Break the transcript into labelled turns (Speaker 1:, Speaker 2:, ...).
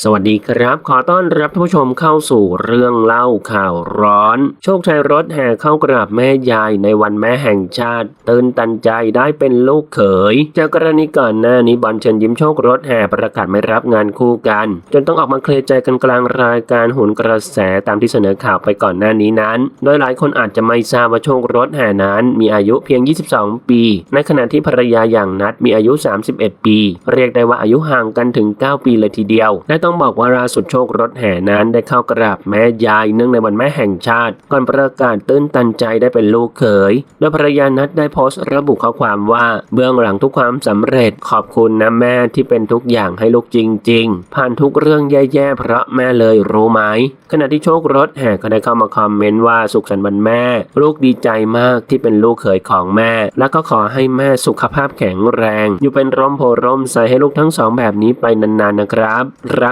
Speaker 1: สวัสดีครับ ขอต้อนรับท่านผู้ชมเข้าสู่เรื่องเล่าข่าวร้อน โชคชัยรถแห่เข้ากราบแม่ยายในวันแม่แห่งชาติ ตื่นตันใจได้เป็นลูกเขย จากกรณีก่อนหน้านี้บอลเชิญยิ้มโชครถแห่ประกาศไม่รับงานคู่กัน จนต้องออกมาเคลียร์ใจกันกลางรายการโหุนกระแสตามที่เสนอข่าวไปก่อนหน้านี้นั้น โดยหลายคนอาจจะไม่ทราบว่าโชครถแห่นั้นมีอายุเพียง 22 ปี ในขณะที่ภรรยาอย่างนัดมีอายุ 31 ปี เรียกได้ว่าอายุห่างกันถึง 9 ปีเลยทีเดียวและต้องบอกว่าล่าสุดโชครถแห่นั้นได้เข้ากราบแม่ยายเนื่องในวันแม่แห่งชาติ ก่อนประกาศตื้นตันใจได้เป็นลูกเขย โดยภรรยานัดได้โพสต์ระบุข้อความว่า เบื้องหลังทุกความสำเร็จขอบคุณนะแม่ที่เป็นทุกอย่างให้ลูกจริง ๆ ผ่านทุกเรื่องแย่ๆเพราะแม่เลยรู้ไหม ขณะที่โชครถแห่ก็ได้เข้ามาคอมเมนต์ว่าสุขสันต์วันแม่ ลูกดีใจมากที่เป็นลูกเขยของแม่ แล้วก็ขอให้แม่สุขภาพแข็งแรง อยู่เป็นร่มโพร่มใสให้ลูกทั้งสองแบบนี้ไปนานๆนะครับรั